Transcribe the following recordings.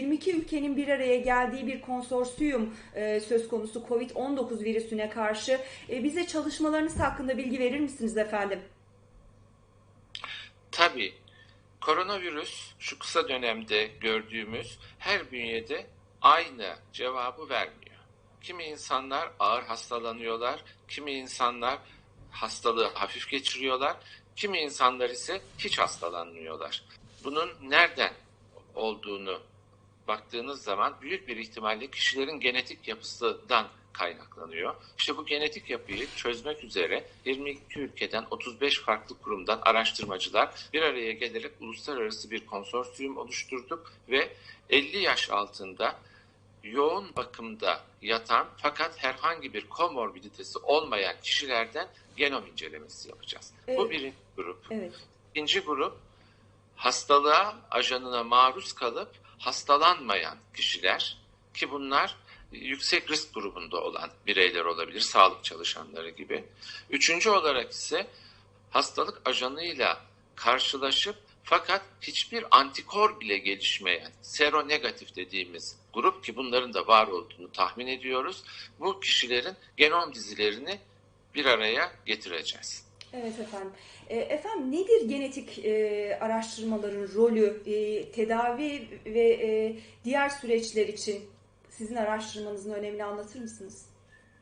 22 ülkenin bir araya geldiği bir konsorsiyum e, söz konusu COVID-19 virüsüne karşı. E, bize çalışmalarınız hakkında bilgi verir misiniz efendim? Tabii koronavirüs şu kısa dönemde gördüğümüz her bünyede aynı cevabı vermiyor. Kimi insanlar ağır hastalanıyorlar, kimi insanlar hastalığı hafif geçiriyorlar, kimi insanlar ise hiç hastalanmıyorlar. Bunun nereden olduğunu baktığınız zaman büyük bir ihtimalle kişilerin genetik yapısından kaynaklanıyor. İşte bu genetik yapıyı çözmek üzere 22 ülkeden 35 farklı kurumdan araştırmacılar bir araya gelerek uluslararası bir konsorsiyum oluşturduk ve 50 yaş altında yoğun bakımda yatan fakat herhangi bir komorbiditesi olmayan kişilerden genom incelemesi yapacağız. Evet. Bu birinci grup. Evet. İkinci grup hastalığa ajanına maruz kalıp hastalanmayan kişiler ki bunlar yüksek risk grubunda olan bireyler olabilir, sağlık çalışanları gibi. Üçüncü olarak ise hastalık ajanıyla karşılaşıp fakat hiçbir antikor bile gelişmeyen seronegatif dediğimiz grup ki bunların da var olduğunu tahmin ediyoruz. Bu kişilerin genom dizilerini bir araya getireceğiz. Evet efendim. E, efendim nedir genetik e, araştırmaların rolü, e, tedavi ve e, diğer süreçler için sizin araştırmanızın önemini anlatır mısınız?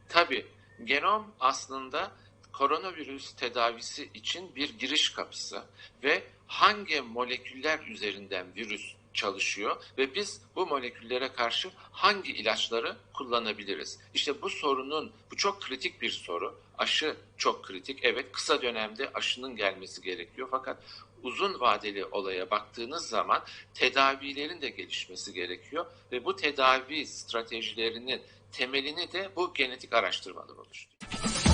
Tabii genom aslında koronavirüs tedavisi için bir giriş kapısı ve hangi moleküller üzerinden virüs çalışıyor ve biz bu moleküllere karşı hangi ilaçları kullanabiliriz? İşte bu sorunun, bu çok kritik bir soru. Aşı çok kritik. Evet kısa dönemde aşının gelmesi gerekiyor fakat uzun vadeli olaya baktığınız zaman tedavilerin de gelişmesi gerekiyor ve bu tedavi stratejilerinin temelini de bu genetik araştırmalar oluşturuyor.